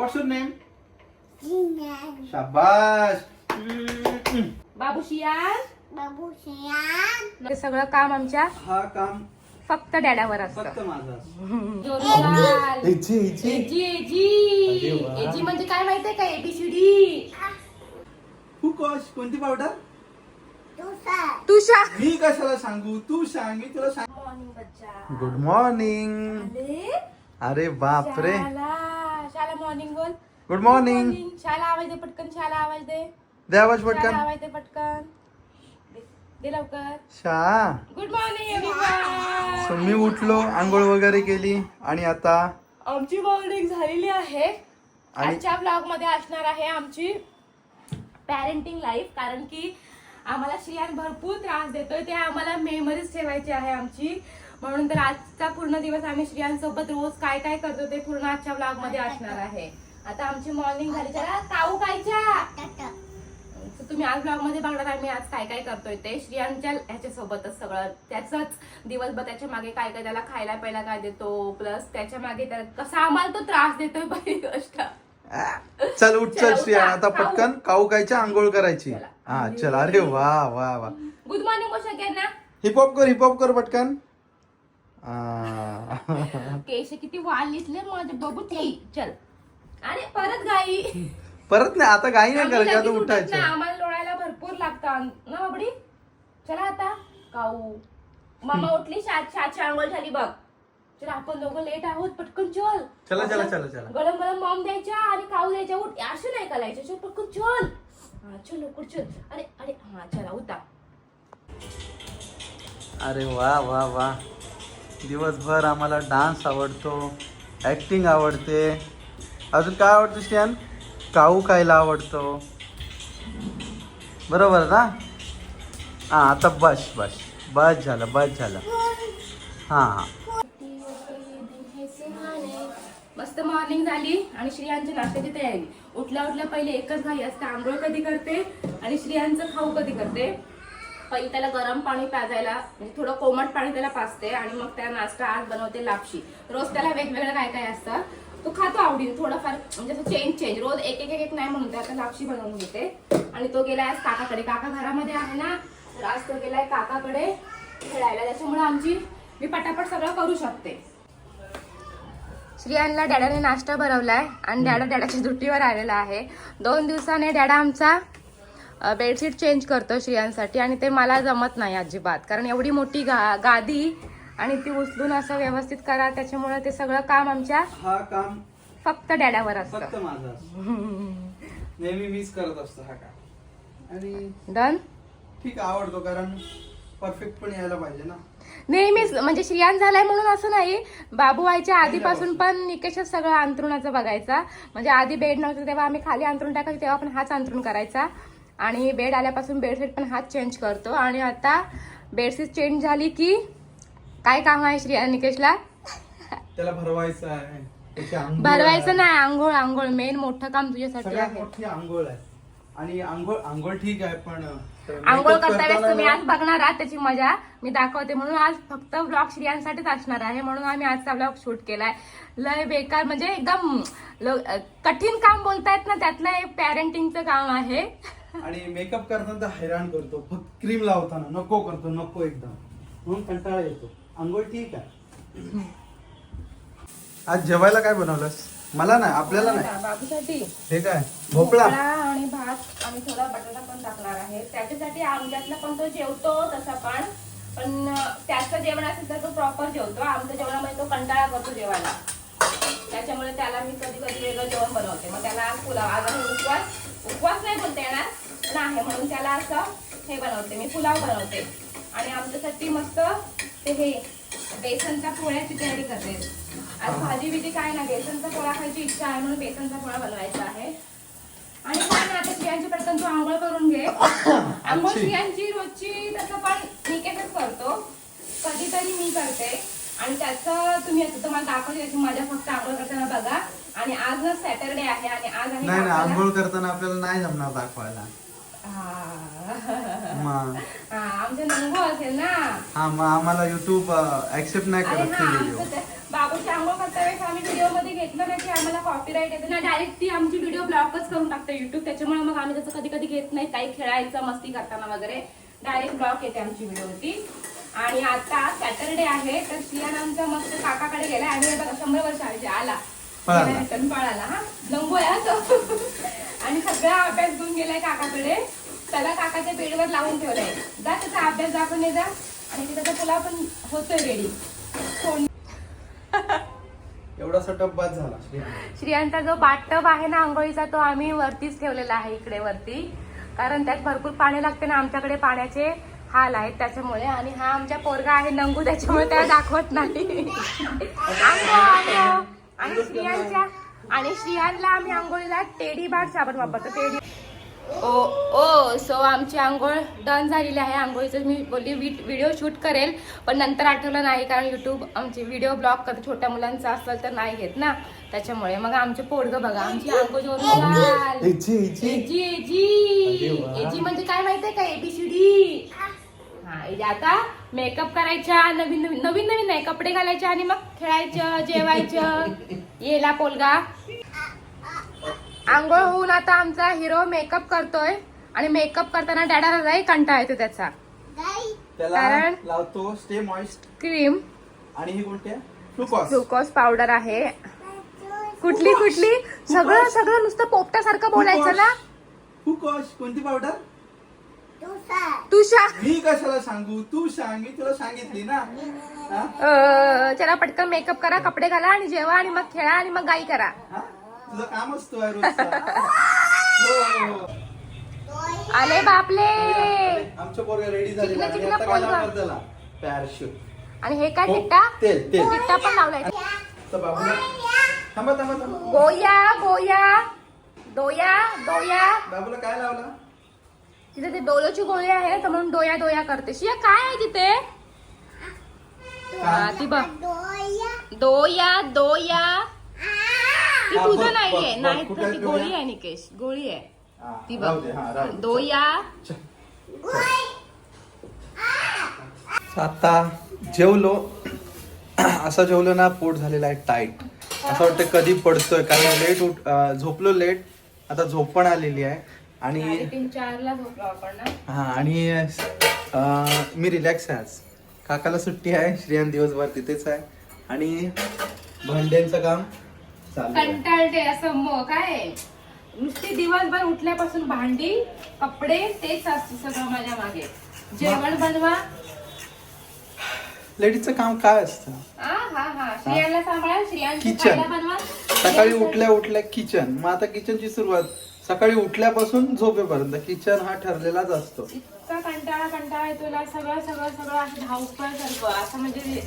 What's your name शाबाश बाबू शियान हे सगळं काम आमच्या हा काम फक्त डॅडावर फक्त असतं. माझा जोरदार. एजी एजी एजी एजी अरे वा. एजी म्हणजे काय माहितीये का? एबीसीडी तू कश कोणती पावडर? तुषार. तुषा मी कशाला सांगू? तू सांग मी तुला सांग. मॉर्निंग बच्चा. गुड मॉर्निंग अरे बापरे. शाला मॉर्निंग बोल. गुड मॉर्निंग शाला आवाज दे पटकन शाला आवाज दे. दे आवाज पटकन. आवाज दे पटकन. दे- लवकर. शा. गुड मॉर्निंग So, मी उठलो आंघोळ वगैरे केली आणि आता आमची मॉर्निंग झालेली आहे. आणि- आजच्या ब्लॉगमध्ये असणार आहे आमची पॅरेंटिंग लाईफ कारण की आम्हाला श्रियान भरपूर त्रास देतोय. ते आम्हाला मेमरीज ठेवायची आहे आमची. म्हणून तर आजचा पूर्ण दिवस आम्ही श्रियांसोबत रोज काय काय करतो ते पूर्ण आजच्या ब्लॉगमध्ये असणार आहे. आता आमची मॉर्निंग झाली. चला काऊ खायच्या. तर तुम्ही आज ब्लॉगमध्ये बघणार आम्ही आज काय काय करतोय ते. श्रियांच्या ह्याच्या सोबतच सगळं. त्याच दिवसभर त्याच्यामागे काय काय त्याला खायला प्यायला काय देतो प्लस त्याच्यामागे त्याला कसा आम्हाला तो त्रास देतोय पहिली गोष्ट. चल उठ चल श्रिया. आता पटकन काऊ कायच्या आंघोळ करायची. हा चल. अरे वा वा वा. गुड मॉर्निंग गोष्ट ना हिपहॉप कर हिपहॉप कर पटकन. केश किती वाल लिहितले माझे? बबूची चल. अरे परत गाई. परत नाही आता काही नाही करायचं आता नाही, उठायचं. आम्हाला लोळायला भरपूर लागतं. ना बाबडी? चला आता. काऊ. मामा उठली शात शातची आंघोळ झाली बघ. चला आपण दोघं लेट आहोत पटकन चल. चला, चला, चला, चला. गरम गरम मॉम द्यायच्या आणि काऊ द्यायच्या. उठ असे नाही करायचे. चल पटकन चल. हा चल लवकर चल. अरे अरे हा चला उठा. अरे वा वा वा. दिवसभर आम्हाला डान्स आवडतो ऍक्टिंग आवडते. अजून काय आवडतं श्रियान काऊ खायला आवडतो. बरोबर ना? हा आता बस बस. बस झालं बस झालं. हां हां. मस्त मॉर्निंग झाली आणि श्रियांच्या नाश्त्याची तयारी. उठल्या उठल्या पहिले एकच घाई असते आंघोळ कधी करते आणि श्रियांचं खाऊ कधी करते? पहिले त्याला गरम पाणी पाजायला म्हणजे थोडं कोमट पाणी त्याला पाजते आणि मग त्याला नाश्ता आज बनवते लापशी. रोज त्याला वेगवेगळं काय काय असतं तो खातो आवडीन थोडंफार म्हणजे असं चेंज चेंज रोज एक एक एक नाही म्हणून त्याला लापशी बनवून घेते. आणि तो गेलाय आज काकाकडे. काका घरामध्ये आहे ना तर आज तो गेलाय काकाकडे खेळायला. त्याच्यामुळे आमची मी पटापट सगळं करू शकते. श्रियानला डॅडाने नाश्ता भरवलाय आणि डॅडा डॅडाच्या दुट्टीवर आलेला आहे. दोन दिवसाने डॅडा आमचा बेडशीट चेंज करतो श्रियांसाठी आणि ते मला जमत नाही अजिबात. कारण एवढी मोठी गा गादी आणि ती उचलून असं व्यवस्थित करा त्याच्यामुळे ते सगळं काम आमच्या हा काम फक्त डॅडावर फक्त असतं. माझा नेहमी मीच करत असतो हा काम. आणि डन ठीक आवडतो कारण परफेक्ट पण यायला पाहिजे ना. नेहमीच म्हणजे श्रियान झालाय म्हणून असं नाही. बाबू व्हायच्या आधीपासून पण निकेशच सगळं अंथरुणाचं बघायचा. म्हणजे आधी बेड नव्हतं तेव्हा आम्ही खाली अंथरून टाकायचो तेव्हा पण हाच अंथरून करायचा. आणि बेड आल्यापासून बेडशीट पण हाच चेंज करतो. आणि आता बेडशीट चेंज झाली की काय काम आहे श्रिया निकेशला? त्याला भरवायचं आहे. भरवायचं. नाही आंघोळ आंघोळ. मेन मोठं काम तुझ्यासाठी आहे. आंघोळ आहे. आणि आंघोळ आंघोळ ठीक आहे पण आंघोळ करता वेळेस करताना तुम्ही आज बघणार आहात त्याची मजा. मी दाखवते. म्हणून आज फक्त ब्लॉग श्रियांसाठीच असणार आहे. म्हणून आम्ही आजचा ब्लॉग शूट केलाय. लय बेकार म्हणजे एकदम कठीण काम बोलतायत ना त्यातलं एक पॅरेंटिंगचं काम आहे. आणि मेकअप करताना तर हैराण करतो. फक्त क्रीम लावताना. नको करतो नको एकदम. म्हणून कंटाळा येतो. आंघोळ ठीक आहे. आज जेवायला काय बनवलंस? मला नाही आपल्याला नाही. बाबूसाठी. हे काय? भोपळा? आणि भात आणि थोडा बटाटा पण टाकणार आहे. त्याच्यासाठी आमच्यातला पण तो जेवतो तसा पण. पण त्याचं जेवण असेल तर तो प्रॉपर जेवतो. आमच्या जेवणामध्ये तो कंटाळा करतो जेवायला. त्याच्यामुळे त्याला मी कधी कधी वेगळं जेवण बनवते. मग त्याला आज पुलाव आज उपवास उपवास नाही बोलता येणार. पण आहे म्हणून त्याला असं हे बनवते मी पुलाव बनवते. आणि आमच्यासाठी मस्त ते हे बेसनच्या पोळ्याची तयारी करते. आज भाजी बिजी काय नाही बेसनचा पोळा खायची इच्छा आहे म्हणून बेसनचा पोळा बनवायचा आहे. आणि काय नाही आता स्त्रियांची पटकन तू आंघोळ करून घे. आंघोळ स्त्रियांची रोजची तसं पण निकेतच करतो. कधीतरी मी करते. आणि त्याचं तुम्ही आता तुम्हाला दाखवते मजा फक्त आंघोळ करताना बघा. आणि आज ना सॅटरडे आहे आणि आज नाही नाही आंघोळ करताना आपल्याला नाही जमणार दाखवायला. मग आमचं नंगो असेल ना. हा मग आम्हाला युट्यूब ऍक्सेप्ट नाही करत ते व्हिडिओ बाबूची आंघोळ करता वेळेस आम्ही व्हिडिओमध्ये घेतलं ना की आम्हाला कॉपीराईट येते. ना डायरेक्ट ती आमची व्हिडिओ ब्लॉकच करून टाकते युट्यूब त्याच्यामुळे मग आम्ही त्याचं कधी कधी घेत नाही. काही खेळायचं मस्ती करताना वगैरे डायरेक्ट ब्लॉक येते आमची व्हिडिओ ती. आणि आता सॅटरडे आहे तर सियान आमचा मस्त काकाकडे गेला आणि बघा शंभर वर्ष आहे आला. पळाला. हा. नंबो आहे तो. आणि सगळा अभ्यास घेऊन गेलाय काकाकडे. त्याला काकाच्या बेडवर लावून ठेवलाय. जा त्याचा अभ्यास दाखवून ये जा. आणि तिथं तुला पण होतोय रेडी फोन बाद झाला. श्रियांचा जो बाटटब आहे ना आंघोळीचा तो आम्ही वरतीच ठेवलेला आहे इकडे वरती. कारण त्यात भरपूर पाणी लागते ना आमच्याकडे पाण्याचे हाल आहेत त्याच्यामुळे. आणि हा आमच्या पोरगा आहे नंगू त्याच्यामुळे त्याला दाखवत नाही. आणि श्रियांच्या आणि श्रियांना आम्ही आंघोळीला टेडी बार साबण वापरतो. टेडी ओ ओ सो आमची आंघोळ डन झालेली आहे. आंघोळीचं मी बोलली व्हिडिओ शूट करेल पण नंतर आठवलं नाही कारण युट्यूब आमचे व्हिडिओ ब्लॉक करते. छोट्या मुलांचा असेल तर नाही घेत ना. त्याच्यामुळे मग आमचे पोडगं बघा आमची आंघोळ जोर एजी, एजी. म्हणजे काय माहितीये का? एबीसीडी हा. एजी आता मेकअप करायच्या नवीन नवीन नवीन नवीन नाही कपडे घालायचे आणि मग खेळायचं जेवायचं. येला पोलगा. आंघोळ होऊन आता आमचा हिरो मेकअप करतोय. आणि मेकअप करताना डॅडाला जाई कंटाळा येतो त्याचा. कारण- लावतो स्टे मॉइस्ट. क्रीम. आणि ही कोणती? ग्लुकोज पावडर आहे. कुठली कुठली? सगळं सगळं नुसतं पोपटासारखं बोलायचं ना? ग्लुकॉस कोणती पावडर? तुषार. तुषा मी कशाला सांगू? तू सांग मी तुला सांगितली ना. हा? चला पटकन मेकअप करा कपडे घाला आणि जेवा आणि मग खेळा आणि मग गाई करा. हा? तुझं काम असतो हो, हो, हो. आले बापले. आमच्या पोरगा. रेडी झालेला चिकना- आणि पॅराशूट हे काय हो, चिट्टा? तेल तेल. चिट्टा पण लावलाय. तर बाबूला थांबा थांबा थांबा. गोया गोया. दोया दोया. बाबूला काय लावला? तिथे ते डोलोची गोळी आहे तर म्हणून डोया डोया करते. शिया काय आहे तिथे? हा, ती बघ. दोया. दोया ती हा, तुझं बघ, नाहीये. बघ, नाही तर ती कुठे गोळी? आहे निकेश. गोळी आहे. हा, ती राहू दे, हा, बघ राहू दे. दोया. आता जेवलो. असं जेवलो ना पोट झालेलं आहे टाईट असं वाटतं कधी पडतोय कारण लेट उठ अं, झोपलो लेट आता झोप पण आलेली आहे. आणि साडेतीन चारला झोपलो आपण ना. हा आणि अं, मी रिलॅक्स आहे आज. काकाला सुट्टी आहे श्रियान दिवसभर तिथेच आहे. आणि भांड्यांचं काम चालू आहे. कंटाळते असं मग काय? नुसती दिवसभर उठल्यापासून भांडी कपडे तेच असते सगळं माझ्या मागे. जेवण बनवा. लेडीजचं काम काय असतं? हा हा हा. श्रियांना सांभाळा श्रियांची किचन. खायला बनवा. सकाळी उठल्या उठल्या किचन. मग आता किचनची सुरुवात. सकाळी उठल्यापासून झोपेपर्यंत किचन हा ठरलेलाच असतो. इतका कंटाळा कंटाळा येतो तुला सगळं सगळं सगळं असं धावपळ सारखं असं म्हणजे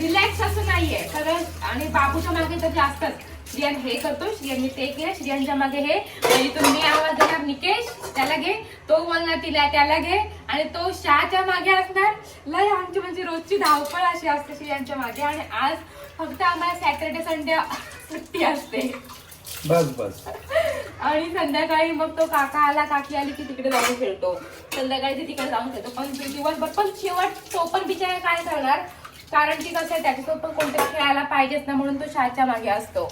रिलॅक्स असं नाहीये. सगळं आणि बाबूच्या मागे तर जास्तच. श्रियान हे करतो श्रियांनी ते केलं श्रियांच्या मागे हे. म्हणजे इथून मी आवाज देणार निकेश त्याला घे. तो बोलणार तिला त्याला घे. आणि तो शहाच्या मागे असणार. लय आमची म्हणजे रोजची धावपळ अशी असते श्रियांच्या मागे. आणि आज फक्त आम्हाला सॅटर्डे संडे सुट्टी असते. बस बस. आणि संध्याकाळी मग तो काका आला काकी आली की तिकडे जाऊन खेळतो. संध्याकाळी ते तिकडे जाऊन खेळतो. पण ते दिवसभर पण शेवट तो पण बिचारा काय करणार? कारण की कसं आहे त्याच्यासोबत पण कोणतरी खेळायला पाहिजेच ना म्हणून तो शाळेच्या मागे असतो.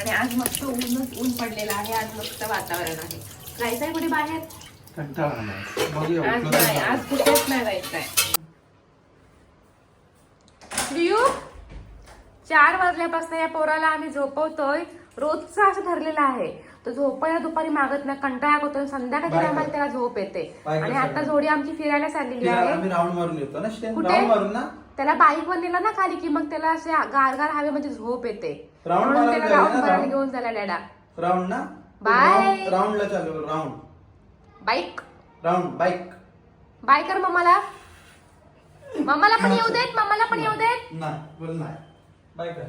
आणि आज मस्त ऊनच ऊन पडलेलं आहे. आज मस्त वातावरण आहे. जायचंय कुठे बाहेर? आज नाही आज कुठेच नाही जायचंय. चार वाजल्यापासून या पोराला आम्ही झोपवतोय. रोजचं असं ठरलेलं आहे. तो झोपायला दुपारी मागत नाही कंटाळा करतो संध्याकाळी आम्हाला. त्याला झोप येते. आणि आता. जोडी आमची फिरायला चाललेली आहे. आम्ही राऊंड मारून येतो ना श्रेन कुठे? मारून ना? त्याला बाईक वर नेला ना खाली की मग त्याला असे गारगार हवे म्हणजे झोप येते. राऊंड म्हणून त्याला राऊंड मारायला? घेऊन झाला डॅडा. राऊंड ना? बाय. राऊंडला चालू round. Bike. Round bike. Bye कर मम्माला. मम्माला पण येऊ देत मम्माला पण येऊ देत. नाही बोल नाही. बाय कर.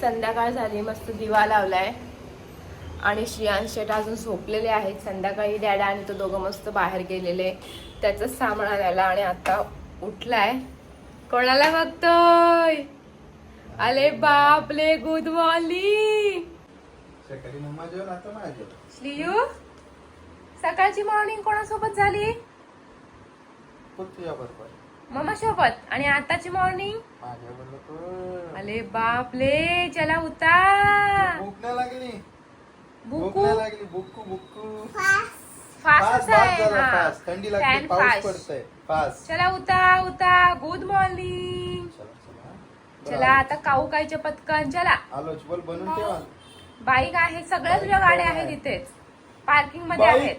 संध्याकाळ झाली मस्त दिवा लावलाय. आणि श्रियांश शेट अजून झोपलेले आहेत. संध्याकाळी डॅडा आणि तो दोघं मस्त बाहेर गेलेले. त्याच सामान आला आणि आता उठलाय. कोणाला बघतोय? अरे बापले गुड मॉर्निंग सकाळी मम्मा जेवण आता माझ्या जेवण. श्लियू सकाळची मॉर्निंग कोणासोबत झाली? बरोबर मम्मा सोबत आणि आताची मॉर्निंग अरे बापले चला उतार बुकू फास्ट फास्ट आहे. पाऊस चला उता उता गुड मॉर्निंग चला आता काऊ कायच्या पटकन. चला. बाईक आहे. सगळ्या तुझ्या गाड्या आहेत इथेच. पार्किंगमध्ये आहेत.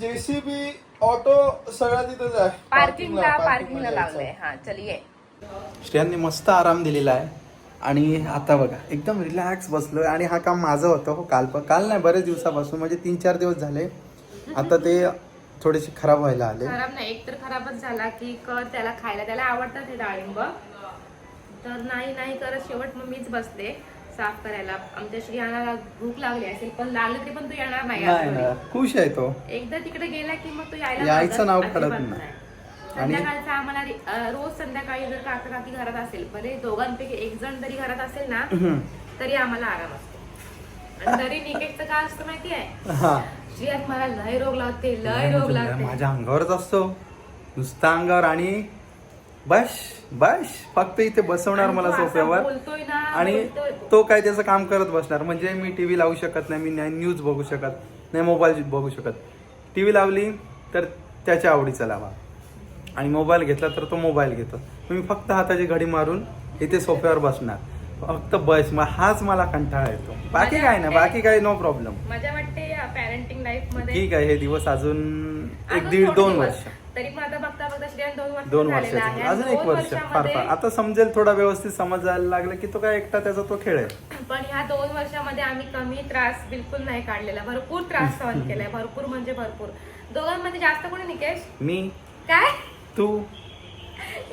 जेसीबी ऑटो सगळं तिथंच आहे. पार्किंगला पार्किंगला लावलंय. हा चल ये श्रेयांनी मस्त आराम दिलेला आहे. आणि आता बघा एकदम रिलॅक्स बसलोय. आणि हा काम माझं होतं हो काल पण. काल नाही बरेच दिवसापासून म्हणजे तीन चार दिवस झाले. आता ते थोडेसे खराब व्हायला आले. खराब नाही एक तर खराबच झाला की कर त्याला खायला. त्याला आवडतात हे डाळिंब. तर नाही नाही करत शेवट मग मीच बसते साफ करायला. आमच्या श्रियाला भूक लागली असेल पण लागलं तरी पण तू येणार नाही ना. खुश आहे तो. एकदा तिकडे गेला की मग तो यायला यायचं नाव काढत नाही. आणि- संध्याकाळचा आम्हाला रि- अं, रोज संध्याकाळी जर काका काकी घरात असेल भले दोघांपैकी एक जण जरी घरात असेल ना हम्म. तरी आम्हाला आराम असतो. आणि तरी निकेशचं काय असतं माहिती आहे? हा. श्रियात मला लय रोग लागते लय रोग लागते माझ्या अंगावरच असतो. नुसता अंगावर आणि बस बस. फक्त इथे बसवणार मला सोफ्यावर. ना, आणि. तो काय त्याचं काम करत बसणार? म्हणजे मी टीव्ही लावू शकत नाही मी नाही न्यूज बघू शकत नाही मोबाईल बघू शकत. टीव्ही लावली तर त्याच्या आवडीचा लावा. आणि मोबाईल घेतला तर तो मोबाईल घेतो. मी फक्त हाताची घडी मारून इथे सोफ्यावर बसणार. फक्त बस. मग हाच मला कंटाळा येतो. बाकी काय नाही बाकी काय नो प्रॉब्लेम मजा वाटते पॅरेंटिंग लाईफमध्ये ठीक आहे हे दिवस अजून एक दीड दोन. वर्ष. तरी पण आता बघता बघता श्रेयन दोन वर्ष दोन झालेलं आहे. वर्षाचं अजून एक दोन वर्ष फार वर्षामध्ये- फार आता समजेल थोडा व्यवस्थित समजायला लागलं की तो काय एकटा त्याचा तो खेळ आहे. पण ह्या दोन वर्षामध्ये आम्ही कमी त्रास बिलकुल नाही काढलेला. भरपूर त्रास सहन केलाय. भरपूर म्हणजे भरपूर. दोघांमध्ये जास्त कोणी निकेश मी? काय? तू?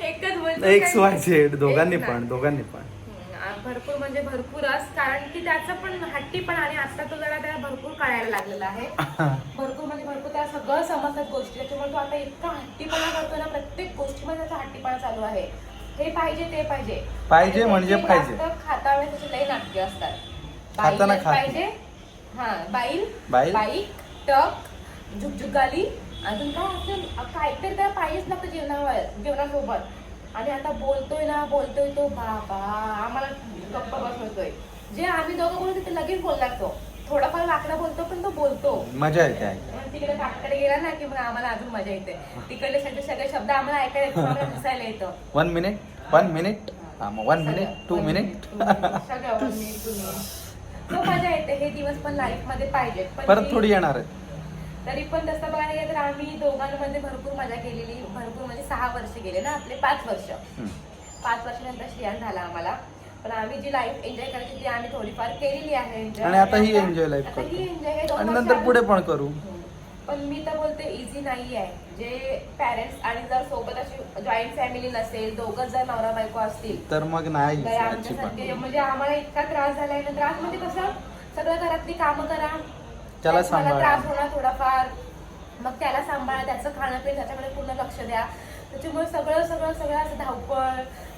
एकच बोलतो एक्स काय? वाय झेड दोघांनी एक पण. दोघांनी पण. हम्म, भरपूर म्हणजे भरपूरच. कारण की त्याचं पण हट्टी पण आणि आता तो जरा त्याला भरपूर कळायला लागलेला आहे. भरपूर म्हणजे भरपूर त्याला समजतात गोष्टी त्याच्यामुळे तो आता इतका हट्टीपणा करतो ना प्रत्येक गोष्टीमध्ये त्याचा हट्टीपणा चालू आहे. हे पाहिजे ते पाहिजे. पाहिजे म्हणजे पाहिजे. खाता वेळेस त्याचे लई नाटके असतात. खाताना खात पाहिजे. हा बाईल बाईल? बाईक टक झुकझुकाली अजून काय असेल? काहीतरी त्याला पाहिजेच लागतं जेवणावर जेवणासोबत आणि आता बोलतोय ना बोलतोय तो बाबा आम्हाला गप्प बसवतोय. जे आम्ही दोघं बोलतो ते लगेच बोलणार तो. थोडाफार लाकडा बोलतो पण तो बोलतो. मजा येते मग तिकडे काकाकडे गेला ना की मग आम्हाला अजून मजा येते. तिकडले सगळे सगळे शब्द आम्हाला ऐकायला येतो आम्हाला हसायला येतं. One minute one minute one minute two minute सगळं one minute, two minute. So मजा येते हे दिवस पण लाईफमध्ये पाहिजे. परत थोडी येणार आहे. तरी पण तसं बघायला गेलं तर आम्ही दोघांमध्ये भरपूर मजा केलेली भरपूर म्हणजे सहा वर्ष गेले ना आपले पाच वर्ष. हम्म. पाच वर्षानंतर श्रेयान झाला आम्हाला. पण आम्ही जी लाईफ एन्जॉय करायची ती आम्ही थोडीफार केलेली आहे enjoy. आणि आता ही आता- enjoy life आता करतो. ही enjoy हे दोन आणि वर्ष नंतर आम्ही- पुढे पण करू. हम्म. पण मी तर बोलते इझी नाही आहे जे पॅरेंट्स आणि जर सोबत अशी जॉईंट फॅमिली नसेल दोघं जर नवरा बायको असतील तर मग नाही तर अजिबात आमच्यासारखे म्हणजे आम्हाला इतका त्रास झालाय ना. त्रास म्हणजे कसं? सगळं घरातली कामं करा. त्याला त्यात सांभाळा. त्रास होणार थोडाफार. मग त्याला सांभाळा. त्याचं खाणं पिणं त्याच्याकडे पूर्ण लक्ष द्या. त्याच्यामुळे सगळं सगळं सगळं असं धावपळ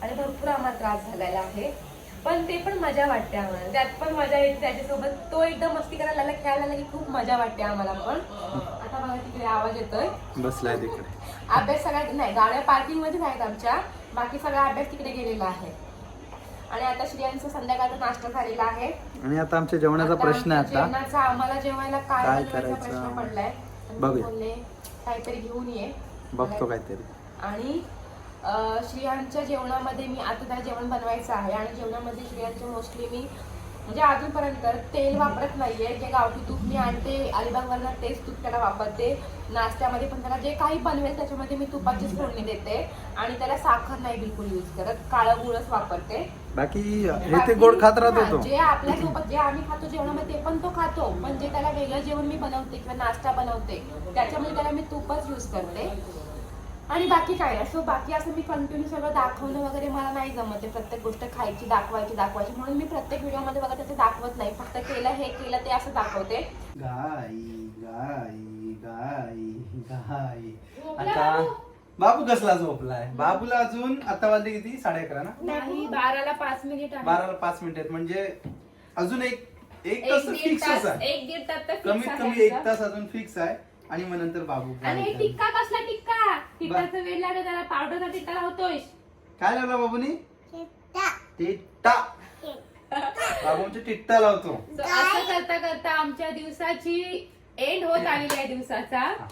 आणि भरपूर आम्हाला त्रास झालेला आहे. पण ते पण मजा वाटते आम्हाला. त्यात पण मजा येते त्याच्यासोबत तो एकदम मस्ती करायला लागला खेळायला लागला की खूप मजा वाटते आम्हाला पण. आता बघा तिकडे आवाज येतोय. बसलाय तिकडे. अभ्यास सगळ्या नाही गाड्या पार्किंग मध्येच आहेत आमच्या. बाकी सगळा अभ्यास तिकडे गेलेला आहे. आणि आता श्रियांचा संध्याकाळचा नाश्ता झालेला आहे. आणि आता आमच्या जेवणाचा प्रश्न आहे आता. जेवणाचा आम्हाला जेवायला काय काय बनवायचा करायचं? प्रश्न पडलाय? तर मी बघूया. बोलले काहीतरी घेऊन ये. बघतो काहीतरी. आणि श्रियांच्या जेवणामध्ये मी आता त्याला जेवण बनवायचं आहे आणि जेवणामध्ये श्रियांच्या मोस्टली मी म्हणजे अजूनपर्यंत तेल वापरत नाहीये. जे गावठी तूप मी आणते अलिबागवरनं तेच तूप त्याला वापरते. नाश्त्यामध्ये पण त्याला जे काही बनवेल त्याच्यामध्ये मी तुपाचीच फोडणी देते आणि त्याला साखर नाही बिलकुल यूज करत काळं गुळच वापरते. बाकी हे ते गोड खात राहतो जे आपल्यासोबत जे आम्ही खातो जेवणामध्ये ते पण तो खातो पण जे त्याला वेगळं जेवण मी बनवते किंवा नाश्ता बनवते त्याच्यामध्ये त्याला मी तूपच यूज करते. आणि बाकी काय नाही. सो बाकी असं मी कंटिन्यू सगळं दाखवणं वगैरे मला नाही जमत आहे. प्रत्येक गोष्ट खायची दाखवायची दाखवायची. म्हणून मी प्रत्येक व्हिडिओमध्ये बघा ते दाखवत नाही. फक्त केलं हे केलं ते असं दाखवते. गाई गाई गाई आता बाबू? कसला झोपलाय? बाबूला अजून आता वाजले किती? साडे अकरा ना? नाही बाराला पाच मिनिट आहे. बाराला पाच मिनिट आहेत. म्हणजे अजून एक एक एक तास दीड फिक्सच तास आहे. एक दीड तास तर fix कमीत आहे कमी एक आमचं. तास अजून फिक्स आहे. आणि मग नंतर बाबू आणि हे टिक्का कसला टिक्का? टिक्काचं वेळ लागत त्याला पावडरचा टिक्का लावतोय काय लागला बाबूनी? टिट्टा. बाबूंची टिट्टा लावतो. So, असं करता करता आमच्या दिवसाची एंड होत आलेली आहे दिवसाचा.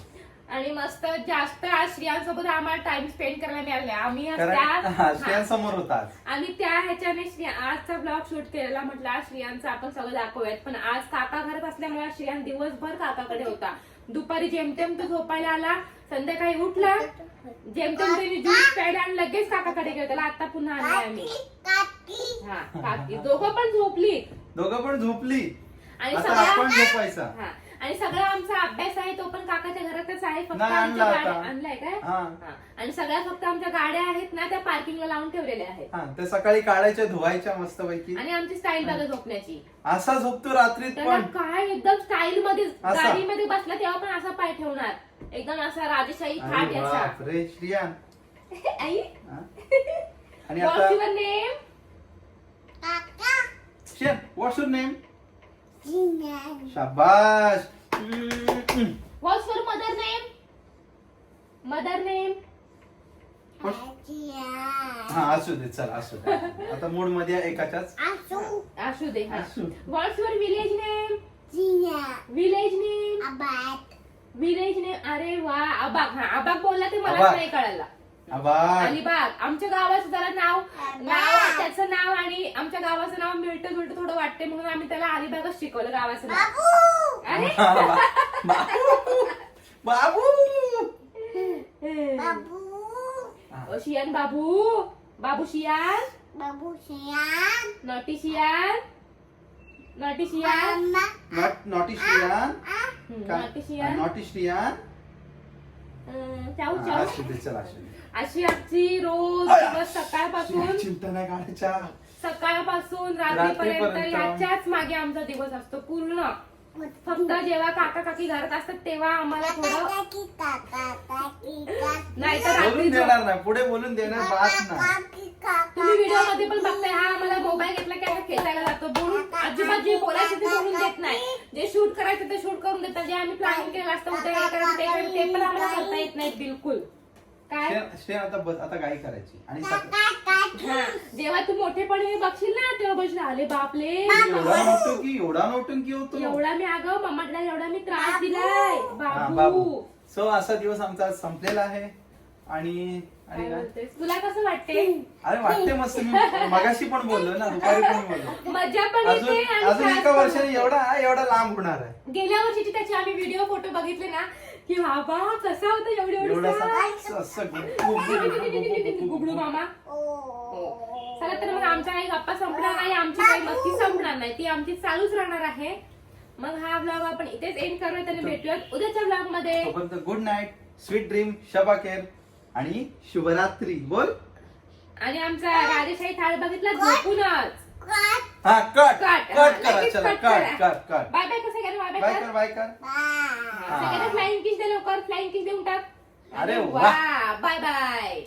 आणि मस्त जास्त आज श्रियांसोबत आम्हाला टाइम स्पेंड करायला मिळाला. आम्ही आज कारण त्या- हा, हा. श्रेयांसमोर होता आज. आम्ही त्या ह्याच्याने श्रिया आजचा ब्लॉग शूट केलेला म्हटलं आज श्रियांचं आपण सगळं दाखवूयात. पण आज काका घरात असल्यामुळे आज श्रियान दिवसभर काकाकडे होता. दुपारी जेमतेम तो झोपायला आला संध्याकाळी उठला जेमतेम त्यांनी ज्यूस प्यायला आणि लगेच काकाकडे गेलो त्याला आता पुन्हा आणलाय आम्ही. हा काकी दोघं पण झोपली. दोघं पण झोपली. आणि आता सगळा आपण झोपायचा. हा. आणि सगळा आमचा अभ्यास आहे तो पण काकाच्या घरातच आहे फक्त नाही, आमच्या गाड्या. आणलाय काय हा? हा. आणि सगळ्या फक्त आमच्या गाड्या आहेत ना त्या पार्किंगला लावून ठेवलेल्या आहेत. हा ते सकाळी काढायच्या धुवायच्या मस्त पैकी आणि आमची स्टाईल बघा झोपण्याची. असा झोपतो रात्रीत त्याला पण. काय एकदम स्टाईल मध्ये असा? गाडीमध्ये बसला तेव्हा पण असा पाय ठेवणार. एकदम असा राजेशाही खाट अरे याचा. बापरे श्रियान. आई. हा? आणि आता name? काका. श्रियान व्हॉट्स नेम शाबाश. What's your mother name? Mother name? हा असू दे चल असू दे आता मूडमध्ये आहे एकाच्याच आसू असू दे हा असू. What's your village name? जिन्या Village name? आबात विलेज ने अरे वा अबाग हा अबाग बोलला ते मला अबाग. नाही कळायला अलिबाग आमच्या गावाचं जरा नाव नाव त्याचं नाव आणि आमच्या गावाचं नाव मिळतं जुळतं थोडं वाटते म्हणून आम्ही त्याला अलिबागच शिकवलं गावाचं नाव. बाबू! अरे! बाबू! बाबू! बाबू! ओ, शियान बाबू. बाबू शियान. बाबू Shiyan. Naughty Shiyan. Naughty Shiyan. Not hmm, naughty Shiyan. Naughty Shriyan अशी आमची रोज दिवस सकाळपासून चिंता नाही काढायच्या सकाळपासून रात्रीपर्यंत. याच्याच मागे आमचा दिवस असतो पूर्ण. फक्त जेव्हा काका काकी घरात असतात तेव्हा आम्हाला थोडं नाही तर रात्री देणार नाही पुढे बोलून देणार तुम्ही व्हिडिओमध्ये पण बघताय हा आम्हाला मोबाईल घेतला की खेचायला जातो. बोलून अजिबात जे बोलायचं जे शूट करायचं ते शूट करून देतात. जे आम्ही प्लॅनिंग केलं असतं उद्या हे करायचं ते करायचं ते पण आम्हाला करता येत नाही बिलकुल. काय? आता बस आता गाई करायची. आणि हा. जेव्हा तू मोठेपणे बघशील ना तेव्हा बघशील आले बापले एवढा नौटंकी एवढा होतो? एवढा मी अगं मम्माला एवढा मी त्रास दिलाय. हा, बाबू बाबू सो असा दिवस आमचा आज संपलेला आहे. आणि काय काय बोलतेस? तुला कसं वाटते? अरे वाटते मस्त. मी मगाशी पण बोललो ना दुपारी पण बोललो. मजा पण अजून येते आणि अजून त्रास एका पण वर्षाने होतो. एवढा एवढा लांब होणार आहे. गेल्या वर्षीचे त्याचे आम्ही व्हिडिओ फोटो बघितले ना की बाबा कसा होता एवढे एवढे गुबडू मामा. ओ. चला तर मग आमच्या काही गप्पा संपणार नाही आमची काही मस्ती संपणार नाही. ती आमची चालूच राहणार आहे. मग हा ब्लॉग आपण इथेच एंड करूयात आणि भेटूयात उद्याच्या ब्लॉगमध्ये. तोपर्यंत गुड नाईट स्वीट ड्रीम शबा केअर आणि शुभरात्री बोल. आणि आमचा राजेशाही थाळ बघितला झोपूनच. काट. हा कट. कट. कट करा चला cut cut cut bye bye कसं बाय बाय बाय कर. कर बाय कर. बाय सगळ्यांना फ्लाइंग किस दे लवकर फ्लाइंग किस देऊन टाक. अरे. वा. Bye bye.